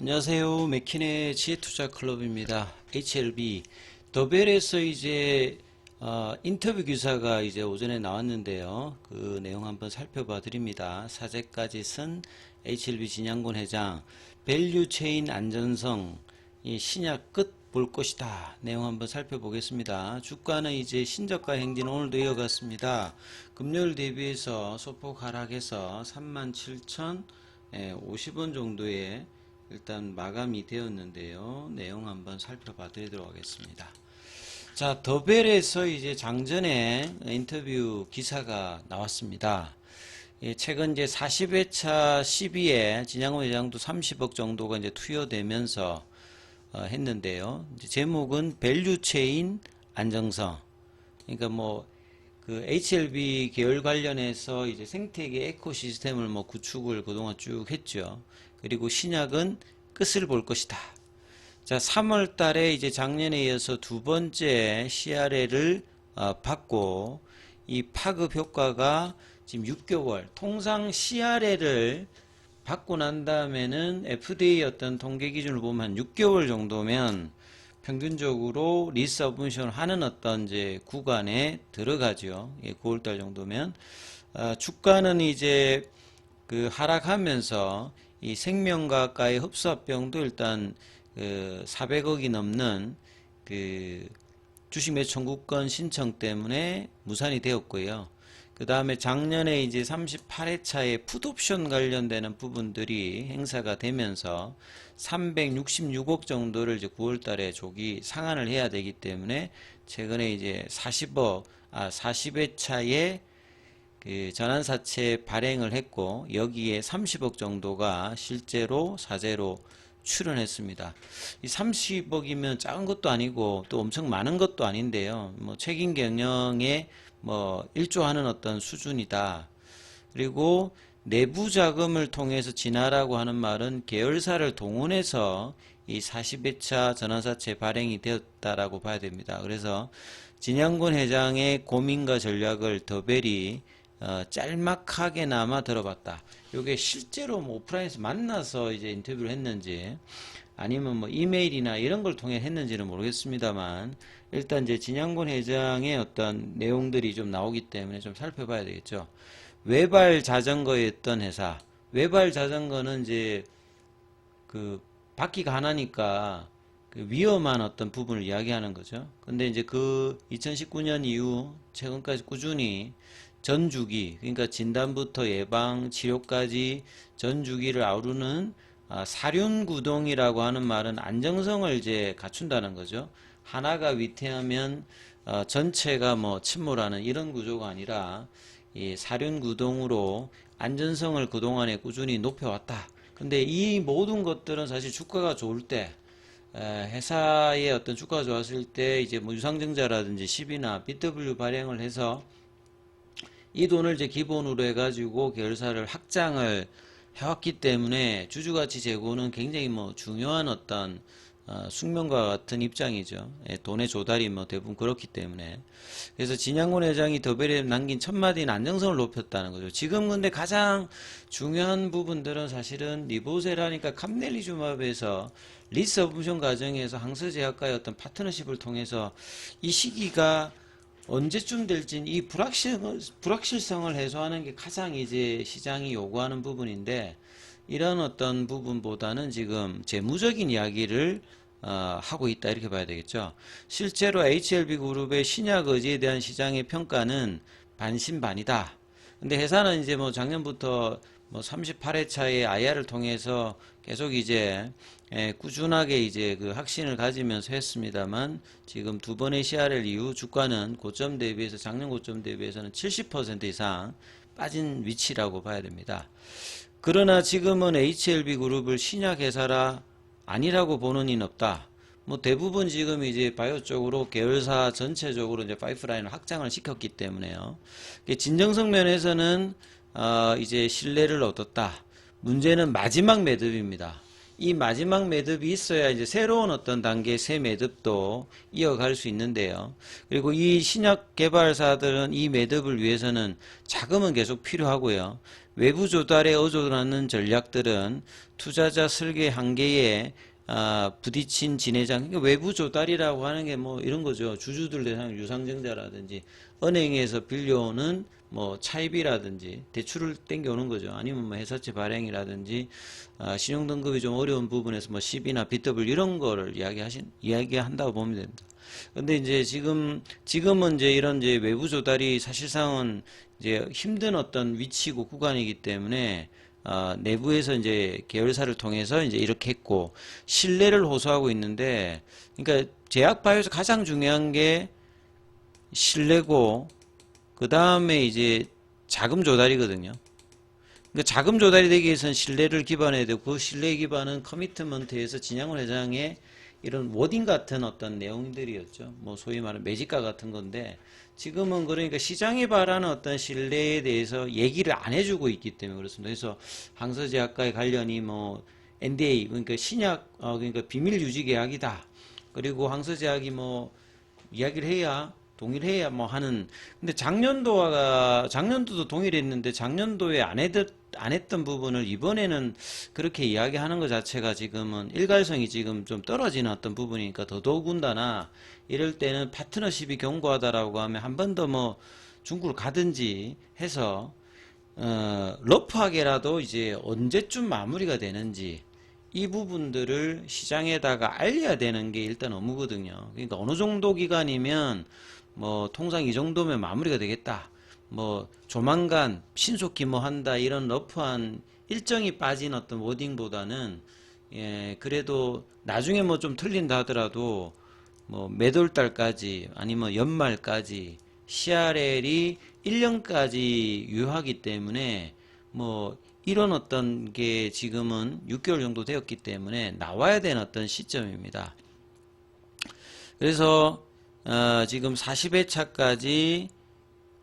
안녕하세요. 맥킨의 지혜투자 클럽입니다. HLB. 더벨에서 이제 어, 인터뷰 기사가 이제 오전에 나왔는데요. 그 내용 한번 살펴봐 드립니다. 사제까지 쓴 HLB 진양군 회장 밸류 체인 안전성 이 신약 끝 볼 것이다. 내용 한번 살펴보겠습니다. 주가는 이제 신저가 행진 오늘도 이어갔습니다. 금요일 대비해서 소폭 하락해서 37,050원 정도의 일단 마감이 되었는데요. 내용 한번 살펴봐 드리도록 하겠습니다. 자, 더벨에서 이제 장전에 인터뷰 기사가 나왔습니다. 예, 최근 이제 40회차 12에 진양호 회장도 30억 정도가 이제 투여되면서 어, 했는데요. 제목은 밸류 체인 안정성. 그러니까 뭐 그 HLB 계열 관련해서 이제 생태계 에코시스템을 뭐 구축을 그동안 쭉 했죠. 그리고 신약은 끝을 볼 것이다. 자, 3월 달에 이제 작년에 이어서 두 번째 CRL을 어, 받고 이 파급 효과가 지금 6개월, 통상 CRL을 받고 난 다음에는 FDA 어떤 통계 기준을 보면 한 6개월 정도면 평균적으로 리서브션을 하는 어떤 이제 구간에 들어가죠. 예, 9월달 정도면. 아, 주가는 이제 그 하락하면서 이 생명과가의 흡수합병도 일단 그 400억이 넘는 그 주식 매수 청구권 신청 때문에 무산이 되었고요. 그 다음에 작년에 이제 38회차에 풋옵션 관련되는 부분들이 행사가 되면서 366억 정도를 이제 9월 달에 조기 상환을 해야 되기 때문에 최근에 이제 40억, 아, 40회차에 그 전환사채 발행을 했고 여기에 30억 정도가 실제로 사재로 출연했습니다. 이 30억이면 작은 것도 아니고 또 엄청 많은 것도 아닌데요. 뭐 책임 경영에 뭐 일조하는 어떤 수준이다. 그리고 내부 자금을 통해서 진화라고 하는 말은 계열사를 동원해서 이 40회차 전환사채 발행이 되었다라고 봐야 됩니다. 그래서 진양군 회장의 고민과 전략을 더벨이 어, 짤막하게나마 들어봤다. 요게 실제로 뭐 오프라인에서 만나서 이제 인터뷰를 했는지 아니면 뭐 이메일이나 이런 걸 통해 했는지는 모르겠습니다만 일단 이제 진양군 회장의 어떤 내용들이 좀 나오기 때문에 좀 살펴봐야 되겠죠. 외발 자전거였던 회사. 외발 자전거는 이제 그 바퀴가 하나니까 그 위험한 어떤 부분을 이야기하는 거죠. 근데 이제 그 2019년 이후 최근까지 꾸준히 전 주기, 그러니까 진단부터 예방, 치료까지 전 주기를 아우르는 아, 사륜구동이라고 하는 말은 안정성을 이제 갖춘다는 거죠. 하나가 위태하면 어, 전체가 뭐 침몰하는 이런 구조가 아니라 이 사륜구동으로 안전성을 그동안에 꾸준히 높여왔다. 근데 이 모든 것들은 사실 주가가 좋을 때 에, 회사의 어떤 주가가 좋았을 때 이제 뭐 유상증자라든지 10이나 BW 발행을 해서 이 돈을 이제 기본으로 해가지고 계열사를 확장을 해왔기 때문에 주주가치 제고는 굉장히 뭐 중요한 어떤 어, 숙명과 같은 입장이죠. 예, 돈의 조달이 뭐 대부분 그렇기 때문에. 그래서 진양군 회장이 더벨에 남긴 첫 마디는 안정성을 높였다는 거죠. 지금 근데 가장 중요한 부분들은 사실은 리보세라니까 캄넬리주맙에서 리스 오브션 과정에서 항서제약과의 어떤 파트너십을 통해서 이 시기가 언제쯤 될지 이 불확실, 불확실성을 해소하는 게 가장 이제 시장이 요구하는 부분인데 이런 어떤 부분보다는 지금 재무적인 이야기를 어, 하고 있다 이렇게 봐야 되겠죠. 실제로 HLB 그룹의 신약 의지에 대한 시장의 평가는 반신반이다. 근데 회사는 이제 뭐 작년부터 뭐 38회차의 IR을 통해서 계속 이제 예, 꾸준하게 이제 그 확신을 가지면서 했습니다만 지금 두 번의 CRL 이후 주가는 고점 대비해서 작년 고점 대비해서는 70% 이상 빠진 위치라고 봐야 됩니다. 그러나 지금은 HLB 그룹을 신약 회사라 아니라고 보는 이는 없다. 뭐 대부분 지금 이제 바이오 쪽으로 계열사 전체적으로 이제 파이프라인을 확장을 시켰기 때문에요. 진정성 면에서는 어 이제 신뢰를 얻었다. 문제는 마지막 매듭입니다. 이 마지막 매듭이 있어야 이제 새로운 어떤 단계의 새 매듭도 이어갈 수 있는데요. 그리고 이 신약 개발사들은 이 매듭을 위해서는 자금은 계속 필요하고요. 외부 조달에 어조하는 전략들은 투자자 설계 한계에 아, 부딪힌 진해장, 그러니까 외부 조달이라고 하는 게 뭐 이런 거죠. 주주들 대상 유상증자라든지 은행에서 빌려오는 뭐 차입이라든지 대출을 땡겨오는 거죠. 아니면 뭐 회사채 발행이라든지 아, 신용 등급이 좀 어려운 부분에서 뭐 CB나 BW 이런 거를 이야기하신 이야기한다고 보면 됩니다. 근데 이제 지금 지금은 이제 이런 이제 외부 조달이 사실상은 이제 힘든 어떤 위치고 구간이기 때문에 어, 내부에서 이제 계열사를 통해서 이제 이렇게 했고 신뢰를 호소하고 있는데 그러니까 제약 바이오에서 가장 중요한 게 신뢰고 그 다음에 이제 자금 조달이거든요. 그러니까 자금 조달이 되기 위해서는 신뢰를 기반해야 되고 그 신뢰 기반은 커미트먼트에서 진양훈 회장의 이런 워딩 같은 어떤 내용들이었죠. 뭐 소위 말하는 매직가 같은 건데 지금은 그러니까 시장이 바라는 어떤 신뢰에 대해서 얘기를 안 해주고 있기 때문에 그렇습니다. 그래서 항서제약과의 관련이 뭐 NDA 그러니까 신약 어 그러니까 비밀 유지 계약이다. 그리고 항서제약이 뭐 이야기를 해야 동일해야 뭐 하는 근데 작년도와 작년도도 동일했는데 작년도에 안 했던 안 했던 부분을 이번에는 그렇게 이야기하는 것 자체가 지금은 일관성이 지금 좀 떨어지는 어떤 부분이니까 더더군다나 이럴 때는 파트너십이 견고하다라고 하면 한 번 더 뭐 중국을 가든지 해서 어, 러프하게라도 이제 언제쯤 마무리가 되는지 이 부분들을 시장에다가 알려야 되는 게 일단 업무거든요. 그러니까 어느 정도 기간이면 뭐 통상 이 정도면 마무리가 되겠다. 뭐 조만간 신속히 뭐 한다 이런 러프한 일정이 빠진 어떤 워딩보다는 예 그래도 나중에 뭐 좀 틀린다 하더라도 뭐 매돌 달까지 아니면 연말까지 CRL이 1년까지 유효하기 때문에 뭐 이런 어떤 게 지금은 6개월 정도 되었기 때문에 나와야 되는 어떤 시점입니다. 그래서 어, 지금 40회차까지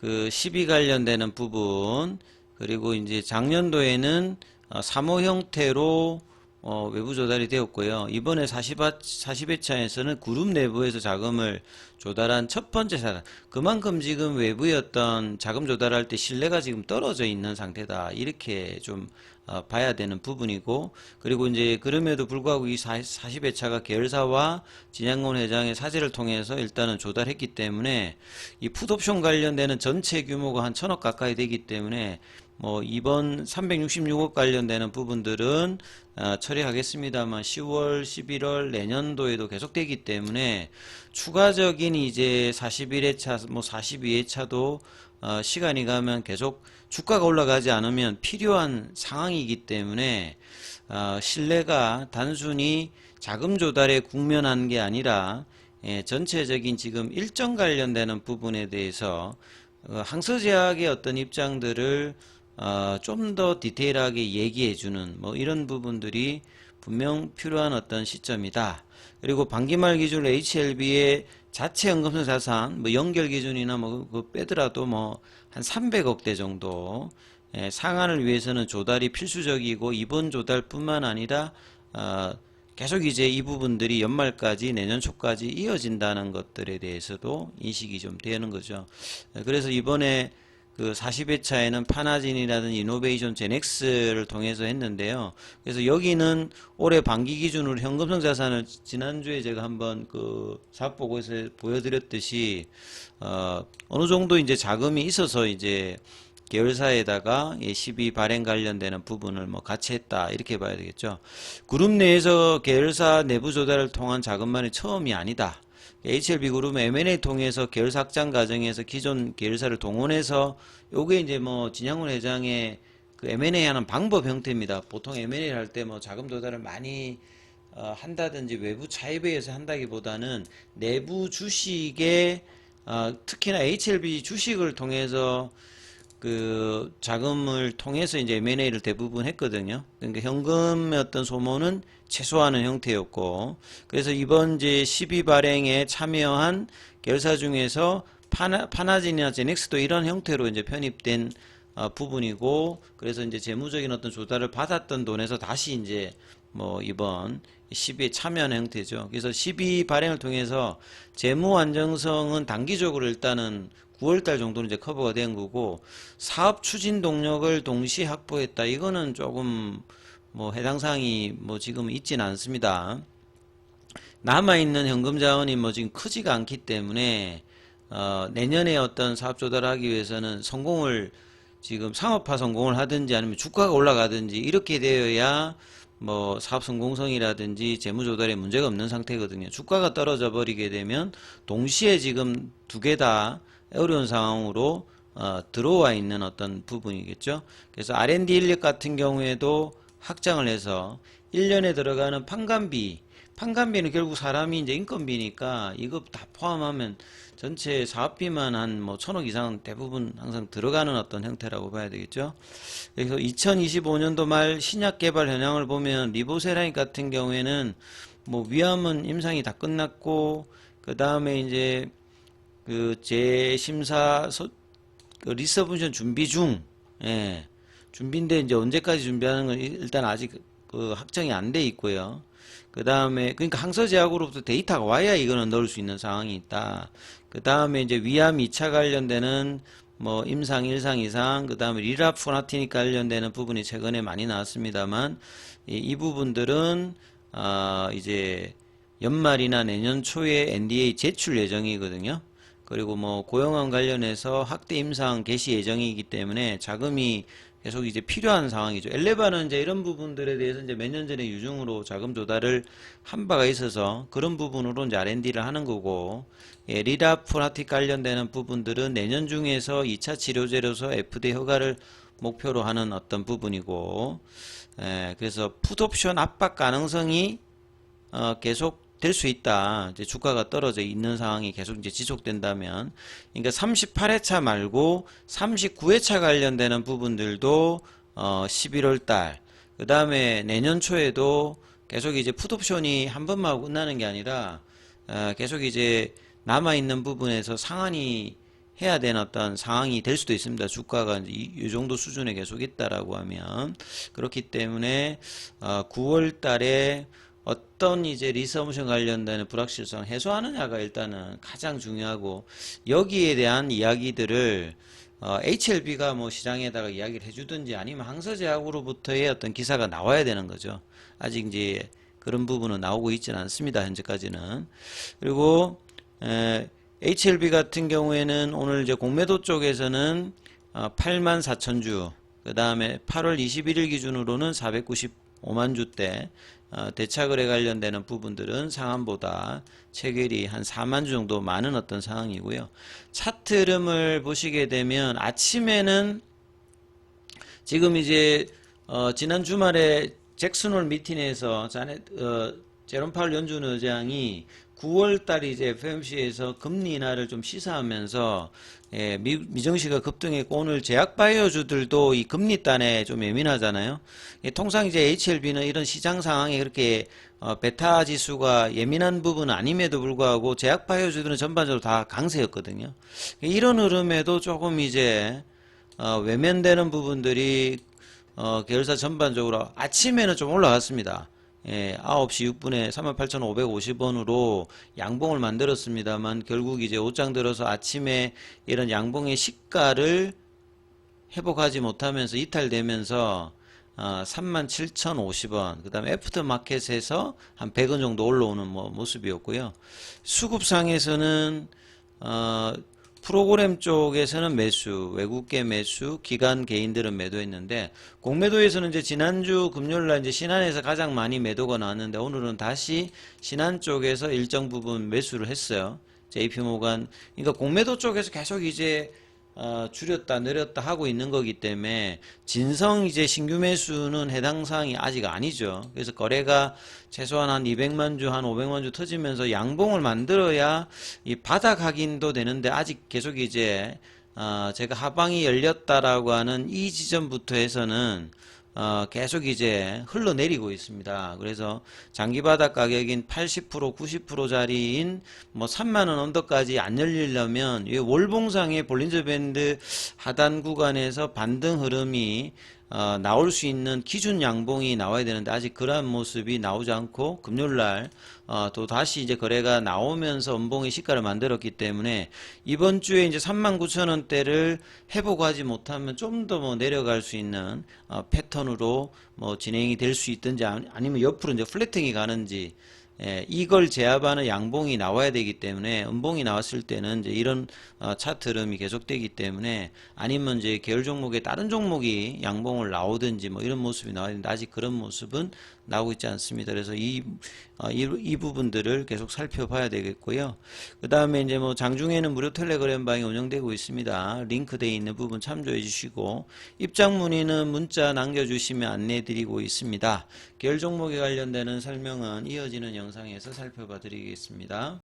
그12 관련되는 부분 그리고 이제 작년도에는 어, 3호 형태로 어, 외부 조달이 되었고요. 이번에 40, 40회차에서는 그룹 내부에서 자금을 조달한 첫 번째 사람. 그만큼 지금 외부의 어떤 자금 조달할 때 신뢰가 지금 떨어져 있는 상태다. 이렇게 좀 어, 봐야 되는 부분이고 그리고 이제 그럼에도 불구하고 이 40회차가 계열사와 진양곤 회장의 사제를 통해서 일단은 조달했기 때문에 이 풋옵션 관련되는 전체 규모가 한 천억 가까이 되기 때문에 뭐 이번 366억 관련되는 부분들은 어, 처리하겠습니다만 10월, 11월 내년도에도 계속되기 때문에 추가적인 이제 41회차, 뭐 42회차도 어, 시간이 가면 계속 주가가 올라가지 않으면 필요한 상황이기 때문에 어, 신뢰가 단순히 자금 조달에 국면한 게 아니라 예, 전체적인 지금 일정 관련되는 부분에 대해서 어, 항서제약의 어떤 입장들을 어, 좀더 디테일하게 얘기해주는 뭐 이런 부분들이 분명 필요한 어떤 시점이다. 그리고 반기말 기준 HLB의 자체 연금성 자산 뭐 연결 기준이나 뭐 그 빼더라도 뭐 한 300억대 정도 예, 상한을 위해서는 조달이 필수적이고 이번 조달뿐만 아니라 어, 계속 이제 이 부분들이 연말까지 내년 초까지 이어진다는 것들에 대해서도 인식이 좀 되는 거죠. 예, 그래서 이번에 그 40회차에는 파나진이라든지 이노베이션 제넥스를 통해서 했는데요. 그래서 여기는 올해 반기 기준으로 현금성 자산을 지난주에 제가 한번 그 사업보고에서 보여드렸듯이 어 어느 정도 이제 자금이 있어서 이제 계열사에다가 12 발행 관련되는 부분을 뭐 같이 했다 이렇게 봐야 되겠죠. 그룹 내에서 계열사 내부 조달을 통한 자금만이 처음이 아니다. HLB 그룹 M&A 통해서 계열사 확장 과정에서 기존 계열사를 동원해서 요게 이제 뭐 진양훈 회장의 그 M&A 하는 방법 형태입니다. 보통 M&A 할 때 뭐 자금 조달을 많이 어, 한다든지 외부 차입에 의해서 한다기보다는 내부 주식에 어, 특히나 HLB 주식을 통해서 그 자금을 통해서 이제 M&A를 대부분 했거든요. 그러니까 현금의 어떤 소모는 최소화하는 형태였고, 그래서 이번 이제 12 발행에 참여한 계열사 중에서 파나, 파나진이나 제닉스도 이런 형태로 이제 편입된 어, 부분이고 그래서 이제 재무적인 어떤 조달을 받았던 돈에서 다시 이제 뭐 이번 시비에 참여하는 형태죠. 그래서 시비 발행을 통해서 재무 안정성은 단기적으로 일단은 9월달 정도는 이제 커버가 된 거고 사업 추진 동력을 동시에 확보했다. 이거는 조금 뭐 해당 사항이 뭐 지금 있지는 않습니다. 남아 있는 현금 자원이 뭐 지금 크지가 않기 때문에 어, 내년에 어떤 사업 조달하기 위해서는 성공을 지금 상업화 성공을 하든지 아니면 주가가 올라가든지 이렇게 되어야 뭐 사업 성공성이라든지 재무 조달에 문제가 없는 상태거든요. 주가가 떨어져 버리게 되면 동시에 지금 두 개 다 어려운 상황으로 어, 들어와 있는 어떤 부분이겠죠. 그래서 R&D 인력 같은 경우에도 확장을 해서 1년에 들어가는 판관비, 판관비는 결국 사람이 이제 인건비니까 이거 다 포함하면 전체 사업비만 한 뭐 천억 이상 대부분 항상 들어가는 어떤 형태라고 봐야 되겠죠. 그래서 2025년도 말 신약 개발 현황을 보면 리보세라인 같은 경우에는 뭐 위험은 임상이 다 끝났고 그 다음에 이제 그 재심사 소, 그 리서브션 준비 중, 예. 준비인데 이제 언제까지 준비하는 건 일단 아직 그 확정이 안 돼 있고요. 그 다음에 그러니까 항서제약으로부터 데이터가 와야 이거는 넣을 수 있는 상황이 있다. 그 다음에 이제 위암 2차 관련되는 뭐 임상 1상 이상 그 다음에 리라포나티닉 관련되는 부분이 최근에 많이 나왔습니다만 이, 이 부분들은 아 이제 연말이나 내년 초에 NDA 제출 예정이거든요. 그리고 뭐 고용원 관련해서 확대 임상 개시 예정이기 때문에 자금이 계속 이제 필요한 상황이죠. 엘레바는 이제 이런 부분들에 대해서 이제 몇 년 전에 유증으로 자금 조달을 한 바가 있어서 그런 부분으로 이제 R&D를 하는 거고, 예, 리라프라틱 관련되는 부분들은 내년 중에서 2차 치료제로서 FDA 허가를 목표로 하는 어떤 부분이고, 예, 그래서 풋옵션 압박 가능성이 어, 계속 될 수 있다. 이제 주가가 떨어져 있는 상황이 계속 이제 지속된다면, 그러니까 38회차 말고 39회차 관련되는 부분들도 어, 11월 달, 그 다음에 내년 초에도 계속 이제 풋옵션이 한 번만 끝나는 게 아니라 어, 계속 이제 남아 있는 부분에서 상한이 해야 되는 어떤 상황이 될 수도 있습니다. 주가가 이, 이 정도 수준에 계속 있다라고 하면 그렇기 때문에 어, 9월 달에 어떤 이제 리서브션 관련되는 불확실성 해소하느냐가 일단은 가장 중요하고 여기에 대한 이야기들을 어, HLB가 뭐 시장에다가 이야기를 해주든지 아니면 항서제약으로부터의 어떤 기사가 나와야 되는 거죠. 아직 이제 그런 부분은 나오고 있지는 않습니다. 현재까지는. 그리고 에, HLB 같은 경우에는 오늘 이제 공매도 쪽에서는 어, 8만 4천 주, 그 다음에 8월 21일 기준으로는 495만 주대, 어, 대차거래 관련되는 부분들은 상한보다 체결이 한 4만 주 정도 많은 어떤 상황이고요. 차트 흐름을 보시게 되면 아침에는 지금 이제 어, 지난 주말에 잭슨홀 미팅에서 자네 어, 제롬 파월 연준 의장이 9월 달 이제 FOMC에서 금리 인하를 좀 시사하면서 예, 미, 미정시가 급등했고 오늘 제약바이오주들도 이 금리 단에 좀 예민하잖아요. 예, 통상 이제 HLB는 이런 시장 상황에 그렇게 어, 베타 지수가 예민한 부분은 아님에도 불구하고 제약바이오주들은 전반적으로 다 강세였거든요. 이런 흐름에도 조금 이제 어, 외면되는 부분들이 어, 계열사 전반적으로 아침에는 좀 올라갔습니다. 예, 9시 6분에 38,550원으로 양봉을 만들었습니다만 결국 이제 옷장 들어서 아침에 이런 양봉의 시가를 회복하지 못하면서 이탈되면서 어, 37,050원, 그 다음에 애프터마켓에서 한 100원 정도 올라오는 뭐 모습이었고요. 수급상에서는 어, 프로그램 쪽에서는 매수, 외국계 매수, 기관 개인들은 매도했는데 공매도에서는 이제 지난주 금요일 날 이제 신한에서 가장 많이 매도가 나왔는데 오늘은 다시 신한 쪽에서 일정 부분 매수를 했어요. JP모간 그러니까 공매도 쪽에서 계속 이제 어, 줄였다 내렸다 하고 있는 거기 때문에 진성 이제 신규 매수는 해당 사항이 아직 아니죠. 그래서 거래가 최소한 한 200만 주, 한 500만 주 터지면서 양봉을 만들어야 이 바닥 확인도 되는데 아직 계속 이제 어, 제가 하방이 열렸다라고 하는 이 지점부터 해서는 어, 계속 이제 흘러내리고 있습니다. 그래서 장기 바닥 가격인 80% 90%짜리인 뭐 3만 원 언더까지 안 열리려면 이 월봉상의 볼린저 밴드 하단 구간에서 반등 흐름이 어, 나올 수 있는 기준 양봉이 나와야 되는데 아직 그러한 모습이 나오지 않고 금요일 날 어, 또 다시 이제 거래가 나오면서 음봉의 시가를 만들었기 때문에 이번 주에 이제 39,000원대를 회복 하지 못하면 좀 더 뭐 내려갈 수 있는 어, 패턴으로 뭐 진행이 될 수 있든지 아니- 아니면 옆으로 이제 플래팅이 가는지 예, 이걸 제압하는 양봉이 나와야 되기 때문에 음봉이 나왔을 때는 이제 이런 어, 차트 흐름이 계속되기 때문에 아니면 이제 계열 종목의 다른 종목이 양봉을 나오든지 뭐 이런 모습이 나와야 되는데 아직 그런 모습은 나오고 있지 않습니다. 그래서 이, 어, 이, 이 부분들을 계속 살펴봐야 되겠고요. 그 다음에 이제 뭐 장중에는 무료 텔레그램 방이 운영되고 있습니다. 링크되어 있는 부분 참조해 주시고 입장 문의는 문자 남겨주시면 안내 드리고 있습니다. 계열 종목에 관련되는 설명은 이어지는 영상에서 살펴봐 드리겠습니다.